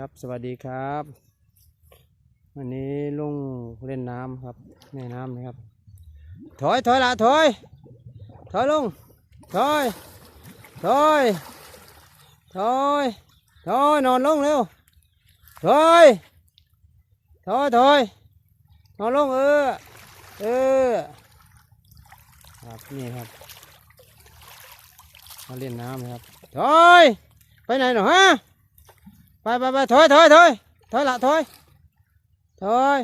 ครับสวัสดีครับ วันนี้ลุงเล่นน้ำครับแม่น้ำนะครับ ถอยถอยละถอยถอยลุงถอยถอยถอยถอยนอนลงเร็วถอยถอยถอยนอนลงเออเออครับนี่ครับมาเล่นน้ำครับถอยไปไหนหนอฮะ ไปไปไปถอยถอยถอยถอยละถอยถอย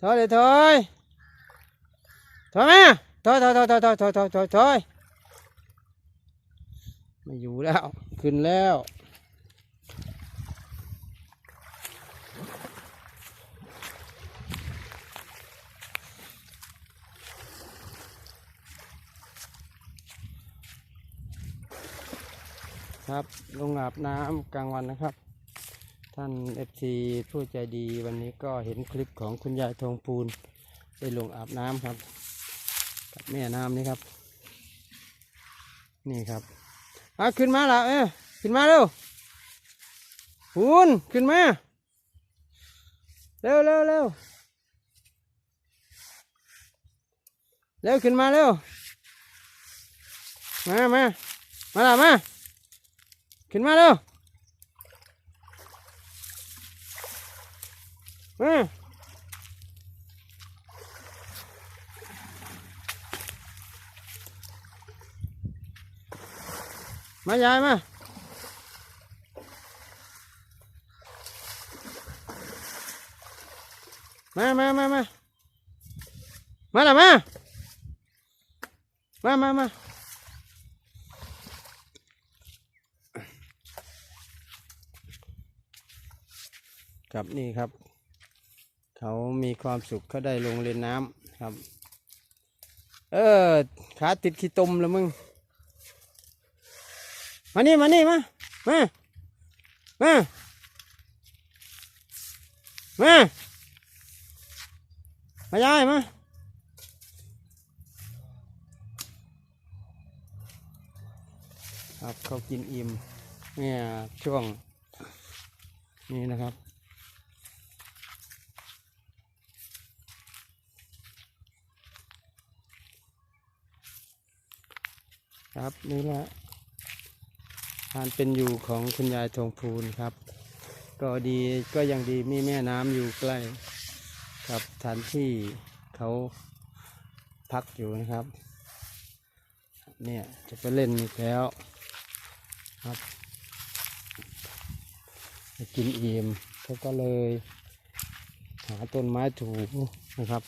ถอยเลยถอยถอยมาถอยถอยถอยถอยถอยถอยถอยถอยถอยไม่อยู่แล้วขึ้นแล้ว ครับลงอาบน้ำกลางวันนะครับ ท่านเอฟซีผู้ใจดีวันนี้ก็เห็นคลิปของคุณยายทองปูนได้ลงอาบน้ำครับ กับแม่น้ำนี่ครับ นี่ครับอะขึ้นมาละเอ้ขึ้นมาเร็วปูนขึ้นมาเร็วเร็วเร็วเร็วขึ้นมาเร็วมามามาละมา ขึ้นมาเร็วมามา ยายมา มามามามามาละมา มามามา ครับนี่ครับ เขามีความสุขเขาได้ลงเล่นน้ำครับ เออขาติดขี้ตมแล้วมึง มานี่มานี่มา มา มา มา มายายมาครับเขากินอิ่มเนี่ยช่วงนี้นะครับ ครับนี่แหละการเป็นอยู่ของคุณยายทองพูนครับ ก็ดีก็ยังดีมีแม่น้ำอยู่ใกล้กับสถานที่เขาพักอยู่นะครับ เนี่ยจะไปเล่นอีกแล้วครับกินอิ่มเขาก็เลย หาต้นไม้ถูนะครับ